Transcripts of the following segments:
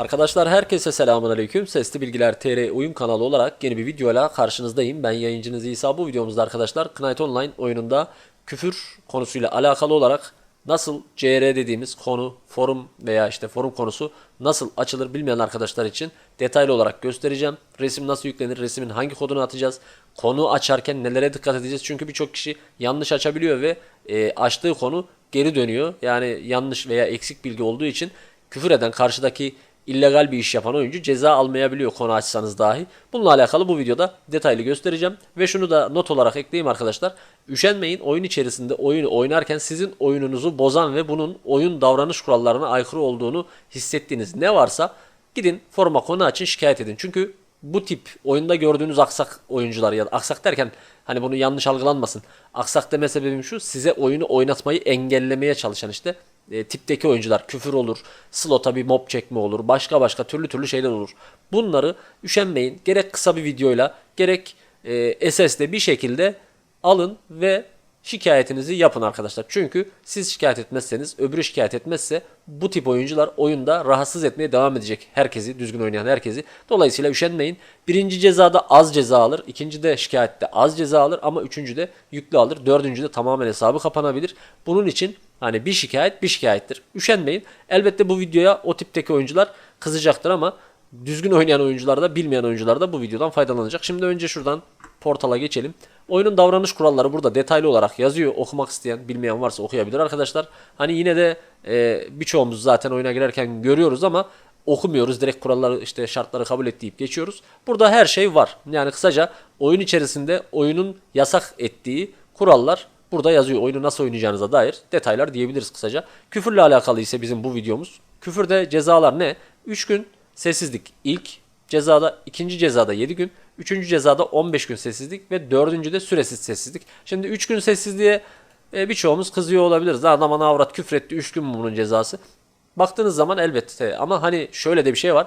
Arkadaşlar herkese selamun aleyküm. Sesli Bilgiler TR oyun kanalı olarak yeni bir videoyla karşınızdayım. Ben yayıncınız İsa. Bu videomuzda arkadaşlar Knight Online oyununda küfür konusuyla alakalı olarak nasıl CR dediğimiz konu, forum veya işte forum konusu nasıl açılır bilmeyen arkadaşlar için detaylı olarak göstereceğim. Resim nasıl yüklenir, resmin hangi kodunu atacağız, konu açarken nelere dikkat edeceğiz. Çünkü birçok kişi yanlış açabiliyor ve e, açtığı konu geri dönüyor. Yani yanlış veya eksik bilgi olduğu için küfür eden karşıdaki illegal bir iş yapan oyuncu ceza almayabiliyor konu açsanız dahi. Bununla alakalı bu videoda detaylı göstereceğim. Ve şunu da not olarak ekleyeyim arkadaşlar. Üşenmeyin oyun içerisinde oyunu oynarken sizin oyununuzu bozan ve bunun oyun davranış kurallarına aykırı olduğunu hissettiğiniz ne varsa gidin foruma konu açın şikayet edin. Çünkü bu tip oyunda gördüğünüz aksak oyuncular ya da aksak derken hani bunu yanlış algılanmasın. Aksak deme sebebim şu size oyunu oynatmayı engellemeye çalışan işte e, tipteki oyuncular küfür olur, slota bir mob çekme olur, başka başka türlü türlü şeyler olur. Bunları üşenmeyin. Gerek kısa bir videoyla gerek e, SS'de bir şekilde alın ve şikayetinizi yapın arkadaşlar. Çünkü siz şikayet etmezseniz öbürü şikayet etmezse bu tip oyuncular oyunda rahatsız etmeye devam edecek. Herkesi, düzgün oynayan herkesi. Dolayısıyla üşenmeyin. Birinci cezada az ceza alır. ikinci de şikayette az ceza alır ama üçüncü de yüklü alır. Dördüncü de tamamen hesabı kapanabilir. Bunun için hani bir şikayet bir şikayettir. Üşenmeyin. Elbette bu videoya o tipteki oyuncular kızacaktır ama düzgün oynayan oyuncular da bilmeyen oyuncular da bu videodan faydalanacak. Şimdi önce şuradan portala geçelim. Oyunun davranış kuralları burada detaylı olarak yazıyor. Okumak isteyen, bilmeyen varsa okuyabilir arkadaşlar. Hani yine de e, birçoğumuz zaten oyuna girerken görüyoruz ama okumuyoruz. Direkt kuralları işte şartları kabul et deyip geçiyoruz. Burada her şey var. Yani kısaca oyun içerisinde oyunun yasak ettiği kurallar burada yazıyor. Oyunu nasıl oynayacağınıza dair detaylar diyebiliriz kısaca. Küfürle alakalı ise bizim bu videomuz. Küfürde cezalar ne? 3 gün sessizlik ilk cezada, ikinci cezada 7 gün, üçüncü cezada 15 gün sessizlik ve dördüncü de süresiz sessizlik. Şimdi 3 gün sessizliğe e, birçoğumuz kızıyor olabiliriz. Adam ana avrat küfretti 3 gün mü bunun cezası? Baktığınız zaman elbette ama hani şöyle de bir şey var.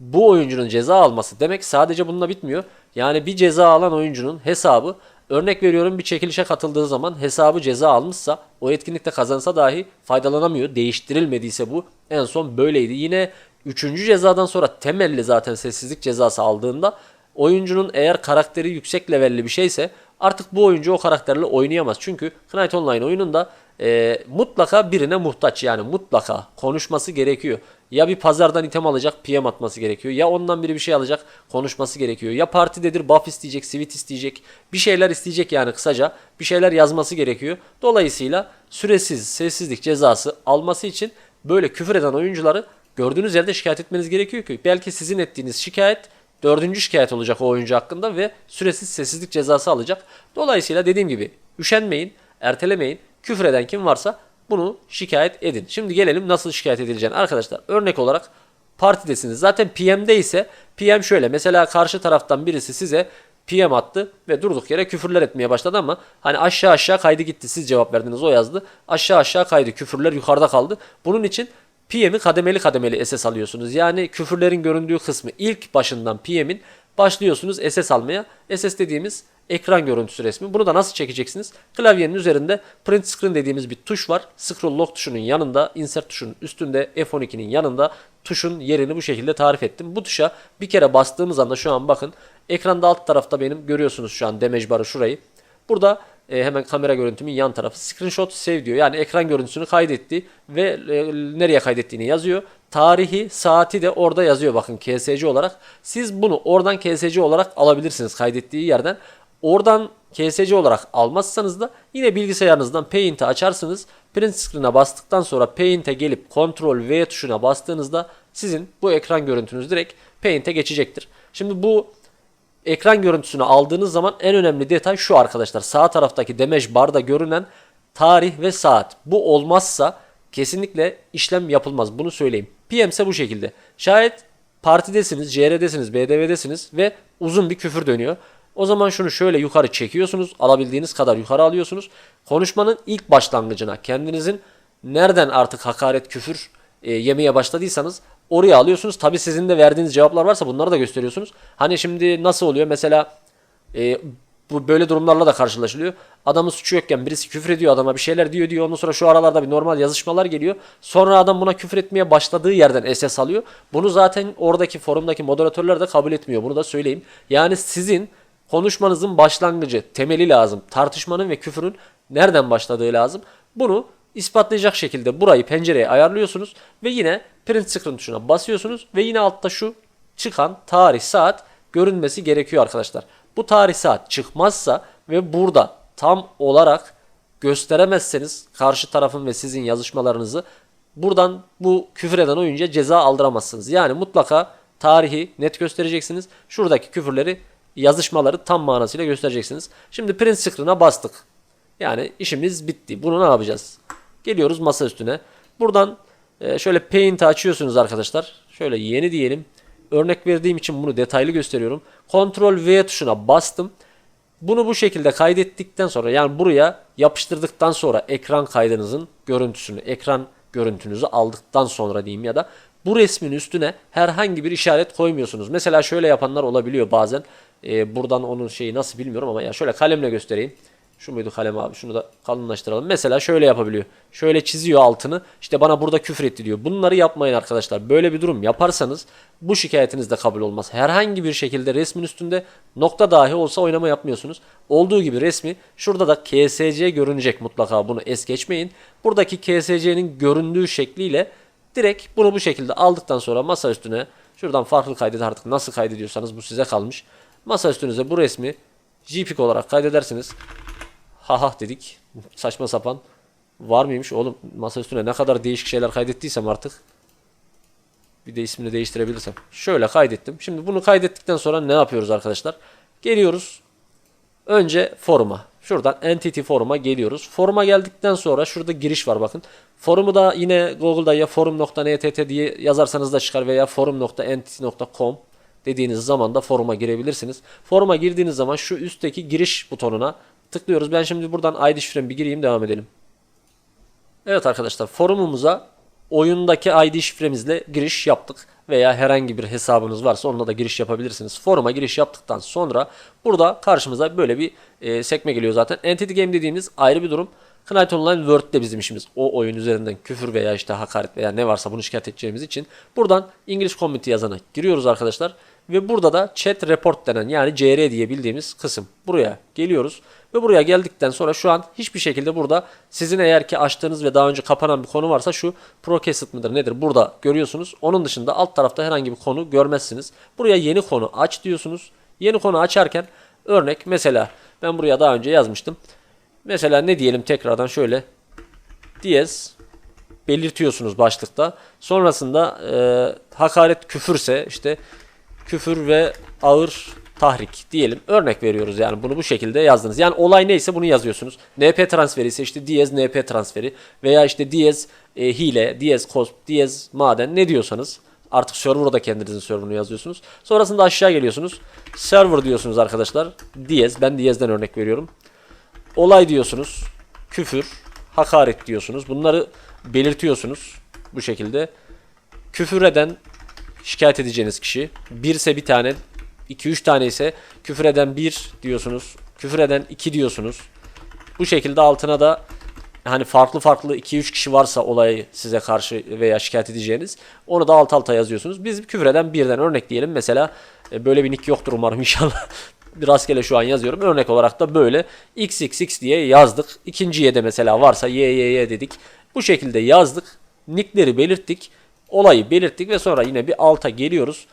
Bu oyuncunun ceza alması demek sadece bununla bitmiyor. Yani bir ceza alan oyuncunun hesabı örnek veriyorum bir çekilişe katıldığı zaman hesabı ceza almışsa o etkinlikte kazansa dahi faydalanamıyor. Değiştirilmediyse bu en son böyleydi. Yine Üçüncü cezadan sonra temelli zaten sessizlik cezası aldığında oyuncunun eğer karakteri yüksek levelli bir şeyse artık bu oyuncu o karakterle oynayamaz. Çünkü Knight Online oyununda e, mutlaka birine muhtaç yani mutlaka konuşması gerekiyor. Ya bir pazardan item alacak PM atması gerekiyor. Ya ondan biri bir şey alacak konuşması gerekiyor. Ya partidedir buff isteyecek, sweet isteyecek. Bir şeyler isteyecek yani kısaca. Bir şeyler yazması gerekiyor. Dolayısıyla süresiz sessizlik cezası alması için böyle küfür eden oyuncuları gördüğünüz yerde şikayet etmeniz gerekiyor ki belki sizin ettiğiniz şikayet dördüncü şikayet olacak o oyuncu hakkında ve süresiz sessizlik cezası alacak. Dolayısıyla dediğim gibi üşenmeyin, ertelemeyin. Küfür eden kim varsa bunu şikayet edin. Şimdi gelelim nasıl şikayet edileceğine. Arkadaşlar örnek olarak partidesiniz. Zaten PM'de ise PM şöyle. Mesela karşı taraftan birisi size PM attı ve durduk yere küfürler etmeye başladı ama hani aşağı aşağı kaydı gitti. Siz cevap verdiniz o yazdı. Aşağı aşağı kaydı. Küfürler yukarıda kaldı. Bunun için PM'i kademeli kademeli SS alıyorsunuz. Yani küfürlerin göründüğü kısmı ilk başından PM'in başlıyorsunuz SS almaya. SS dediğimiz ekran görüntüsü resmi. Bunu da nasıl çekeceksiniz? Klavyenin üzerinde print screen dediğimiz bir tuş var. Scroll lock tuşunun yanında, insert tuşunun üstünde, F12'nin yanında tuşun yerini bu şekilde tarif ettim. Bu tuşa bir kere bastığımız anda şu an bakın ekranda alt tarafta benim görüyorsunuz şu an damage barı şurayı. Burada e, hemen kamera görüntümün yan tarafı screenshot save diyor. Yani ekran görüntüsünü kaydetti ve e, nereye kaydettiğini yazıyor. Tarihi, saati de orada yazıyor bakın KSC olarak. Siz bunu oradan KSC olarak alabilirsiniz kaydettiği yerden. Oradan KSC olarak almazsanız da yine bilgisayarınızdan Paint'i açarsınız. Print screen'e bastıktan sonra Paint'e gelip Ctrl V tuşuna bastığınızda sizin bu ekran görüntünüz direkt Paint'e geçecektir. Şimdi bu ekran görüntüsünü aldığınız zaman en önemli detay şu arkadaşlar. Sağ taraftaki damage barda görünen tarih ve saat. Bu olmazsa kesinlikle işlem yapılmaz. Bunu söyleyeyim. PM ise bu şekilde. Şayet partidesiniz, JR'desiniz, BDV'desiniz ve uzun bir küfür dönüyor. O zaman şunu şöyle yukarı çekiyorsunuz. Alabildiğiniz kadar yukarı alıyorsunuz. Konuşmanın ilk başlangıcına kendinizin nereden artık hakaret, küfür e, yemeye başladıysanız oraya alıyorsunuz. Tabi sizin de verdiğiniz cevaplar varsa bunları da gösteriyorsunuz. Hani şimdi nasıl oluyor? Mesela e, Bu böyle durumlarla da karşılaşılıyor. Adamın suçu yokken birisi küfür ediyor adama bir şeyler diyor diyor. Ondan sonra şu aralarda bir normal yazışmalar geliyor. Sonra adam buna küfür etmeye başladığı yerden SS alıyor. Bunu zaten oradaki forumdaki moderatörler de kabul etmiyor. Bunu da söyleyeyim. Yani sizin konuşmanızın başlangıcı, temeli lazım. Tartışmanın ve küfürün nereden başladığı lazım. Bunu ispatlayacak şekilde burayı pencereye ayarlıyorsunuz ve yine print screen tuşuna basıyorsunuz ve yine altta şu çıkan tarih saat görünmesi gerekiyor arkadaşlar. Bu tarih saat çıkmazsa ve burada tam olarak gösteremezseniz karşı tarafın ve sizin yazışmalarınızı buradan bu küfür eden oyuncuya ceza aldıramazsınız. Yani mutlaka tarihi net göstereceksiniz. Şuradaki küfürleri yazışmaları tam manasıyla göstereceksiniz. Şimdi print screen'a bastık. Yani işimiz bitti. Bunu ne yapacağız? Geliyoruz masa üstüne. Buradan e, şöyle Paint'i açıyorsunuz arkadaşlar. Şöyle yeni diyelim. Örnek verdiğim için bunu detaylı gösteriyorum. Ctrl V tuşuna bastım. Bunu bu şekilde kaydettikten sonra yani buraya yapıştırdıktan sonra ekran kaydınızın görüntüsünü, ekran görüntünüzü aldıktan sonra diyeyim ya da bu resmin üstüne herhangi bir işaret koymuyorsunuz. Mesela şöyle yapanlar olabiliyor bazen. Ee, buradan onun şeyi nasıl bilmiyorum ama ya şöyle kalemle göstereyim. Şu muydu kalem abi? Şunu da kalınlaştıralım. Mesela şöyle yapabiliyor. Şöyle çiziyor altını. İşte bana burada küfür etti diyor. Bunları yapmayın arkadaşlar. Böyle bir durum yaparsanız bu şikayetiniz de kabul olmaz. Herhangi bir şekilde resmin üstünde nokta dahi olsa oynama yapmıyorsunuz. Olduğu gibi resmi şurada da KSC görünecek mutlaka. Bunu es geçmeyin. Buradaki KSC'nin göründüğü şekliyle direkt bunu bu şekilde aldıktan sonra masa üstüne şuradan farklı kaydet artık nasıl kaydediyorsanız bu size kalmış. Masa üstünüze bu resmi JPEG olarak kaydedersiniz. Haha dedik. Saçma sapan. Var mıymış oğlum masa üstüne ne kadar değişik şeyler kaydettiysem artık. Bir de ismini değiştirebilirsem. Şöyle kaydettim. Şimdi bunu kaydettikten sonra ne yapıyoruz arkadaşlar? Geliyoruz. Önce foruma. Şuradan entity foruma geliyoruz. Foruma geldikten sonra şurada giriş var bakın. Forumu da yine Google'da ya forum.ntt diye yazarsanız da çıkar veya forum.entity.com dediğiniz zaman da foruma girebilirsiniz. Foruma girdiğiniz zaman şu üstteki giriş butonuna tıklıyoruz. Ben şimdi buradan ID şifremi bir gireyim devam edelim. Evet arkadaşlar forumumuza oyundaki ID şifremizle giriş yaptık veya herhangi bir hesabınız varsa onunla da giriş yapabilirsiniz. Foruma giriş yaptıktan sonra burada karşımıza böyle bir e, sekme geliyor zaten. Entity Game dediğimiz ayrı bir durum. Knight Online World'de bizim işimiz. O oyun üzerinden küfür veya işte hakaret veya ne varsa bunu şikayet edeceğimiz için buradan İngiliz Community yazana giriyoruz arkadaşlar. Ve burada da Chat Report denen yani CR diye bildiğimiz kısım. Buraya geliyoruz. Ve buraya geldikten sonra şu an hiçbir şekilde burada sizin eğer ki açtığınız ve daha önce kapanan bir konu varsa şu Procasset mıdır nedir burada görüyorsunuz. Onun dışında alt tarafta herhangi bir konu görmezsiniz. Buraya yeni konu aç diyorsunuz. Yeni konu açarken örnek mesela ben buraya daha önce yazmıştım. Mesela ne diyelim tekrardan şöyle diyez belirtiyorsunuz başlıkta. Sonrasında e, hakaret küfürse işte küfür ve ağır tahrik diyelim. Örnek veriyoruz yani bunu bu şekilde yazdınız. Yani olay neyse bunu yazıyorsunuz. NP transferi ise işte diyez NP transferi veya işte diyez e, hile, diyez cosp, diyez maden ne diyorsanız artık serverda kendinizin serverını yazıyorsunuz. Sonrasında aşağı geliyorsunuz. Server diyorsunuz arkadaşlar. Diyez ben diyezden örnek veriyorum. Olay diyorsunuz. Küfür, hakaret diyorsunuz. Bunları belirtiyorsunuz bu şekilde. Küfür eden şikayet edeceğiniz kişi. Bir ise bir tane, 2-3 tane ise küfür eden 1 diyorsunuz. Küfür eden 2 diyorsunuz. Bu şekilde altına da hani farklı farklı 2-3 kişi varsa olayı size karşı veya şikayet edeceğiniz onu da alt alta yazıyorsunuz. Biz küfür eden birden örnek diyelim. Mesela e, böyle bir nick yoktur umarım inşallah. bir rastgele şu an yazıyorum. Örnek olarak da böyle xxx diye yazdık. İkinciye de mesela varsa yyyy dedik. Bu şekilde yazdık. Nickleri belirttik. Olayı belirttik ve sonra yine bir alta geliyoruz.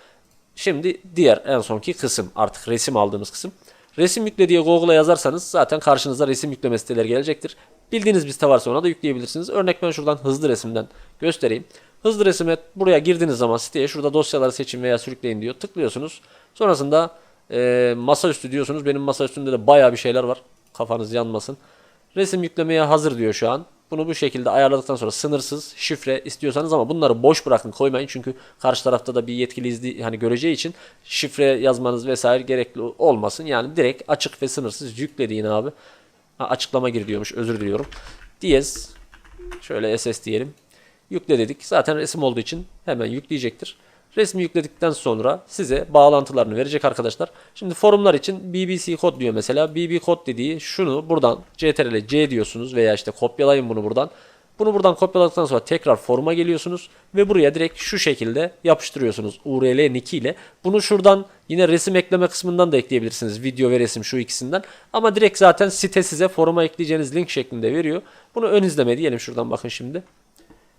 Şimdi diğer en sonki kısım artık resim aldığımız kısım. Resim yükle diye Google'a yazarsanız zaten karşınıza resim yükleme siteleri gelecektir. Bildiğiniz bir site varsa ona da yükleyebilirsiniz. Örnek ben şuradan hızlı resimden göstereyim. Hızlı resime buraya girdiğiniz zaman siteye şurada dosyaları seçin veya sürükleyin diyor. Tıklıyorsunuz. Sonrasında e, masaüstü diyorsunuz. Benim masa üstünde de baya bir şeyler var. Kafanız yanmasın. Resim yüklemeye hazır diyor şu an. Bunu bu şekilde ayarladıktan sonra sınırsız şifre istiyorsanız ama bunları boş bırakın koymayın çünkü karşı tarafta da bir yetkili izli hani göreceği için şifre yazmanız vesaire gerekli olmasın. Yani direkt açık ve sınırsız yüklediğin abi. Ha, açıklama gir diyormuş özür diliyorum. Diyez şöyle SS diyelim. Yükle dedik. Zaten resim olduğu için hemen yükleyecektir. Resmi yükledikten sonra size bağlantılarını verecek arkadaşlar. Şimdi forumlar için BBC kod diyor mesela. BB kod dediği şunu buradan CTRL C diyorsunuz veya işte kopyalayın bunu buradan. Bunu buradan kopyaladıktan sonra tekrar foruma geliyorsunuz ve buraya direkt şu şekilde yapıştırıyorsunuz URL nick ile. Bunu şuradan yine resim ekleme kısmından da ekleyebilirsiniz. Video ve resim şu ikisinden. Ama direkt zaten site size foruma ekleyeceğiniz link şeklinde veriyor. Bunu ön izleme diyelim şuradan bakın şimdi.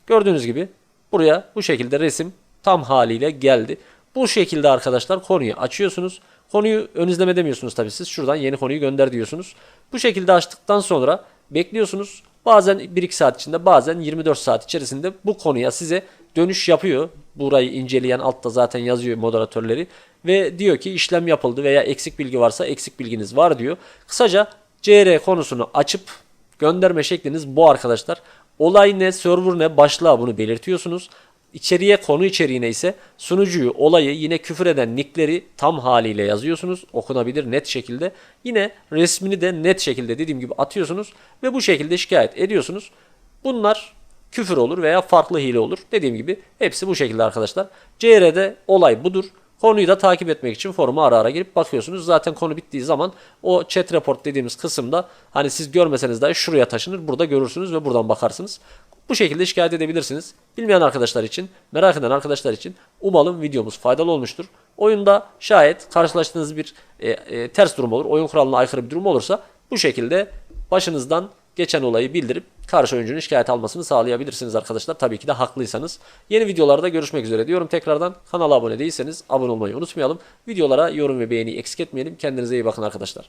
Gördüğünüz gibi buraya bu şekilde resim tam haliyle geldi. Bu şekilde arkadaşlar konuyu açıyorsunuz. Konuyu ön izleme demiyorsunuz tabii siz. Şuradan yeni konuyu gönder diyorsunuz. Bu şekilde açtıktan sonra bekliyorsunuz. Bazen 1-2 saat içinde bazen 24 saat içerisinde bu konuya size dönüş yapıyor. Burayı inceleyen altta zaten yazıyor moderatörleri. Ve diyor ki işlem yapıldı veya eksik bilgi varsa eksik bilginiz var diyor. Kısaca CR konusunu açıp gönderme şekliniz bu arkadaşlar. Olay ne, server ne, başlığa bunu belirtiyorsunuz. İçeriye konu içeriğine ise sunucuyu, olayı yine küfür eden nickleri tam haliyle yazıyorsunuz. Okunabilir net şekilde. Yine resmini de net şekilde dediğim gibi atıyorsunuz ve bu şekilde şikayet ediyorsunuz. Bunlar küfür olur veya farklı hile olur. Dediğim gibi hepsi bu şekilde arkadaşlar. CR'de olay budur. Konuyu da takip etmek için foruma ara ara girip bakıyorsunuz. Zaten konu bittiği zaman o chat report dediğimiz kısımda hani siz görmeseniz dahi şuraya taşınır. Burada görürsünüz ve buradan bakarsınız. Bu şekilde şikayet edebilirsiniz. Bilmeyen arkadaşlar için, merak eden arkadaşlar için umalım videomuz faydalı olmuştur. Oyunda şayet karşılaştığınız bir e, e, ters durum olur, oyun kuralına aykırı bir durum olursa bu şekilde başınızdan geçen olayı bildirip karşı oyuncunun şikayet almasını sağlayabilirsiniz arkadaşlar. Tabii ki de haklıysanız. Yeni videolarda görüşmek üzere diyorum tekrardan. Kanala abone değilseniz abone olmayı unutmayalım. Videolara yorum ve beğeni eksik etmeyelim. Kendinize iyi bakın arkadaşlar.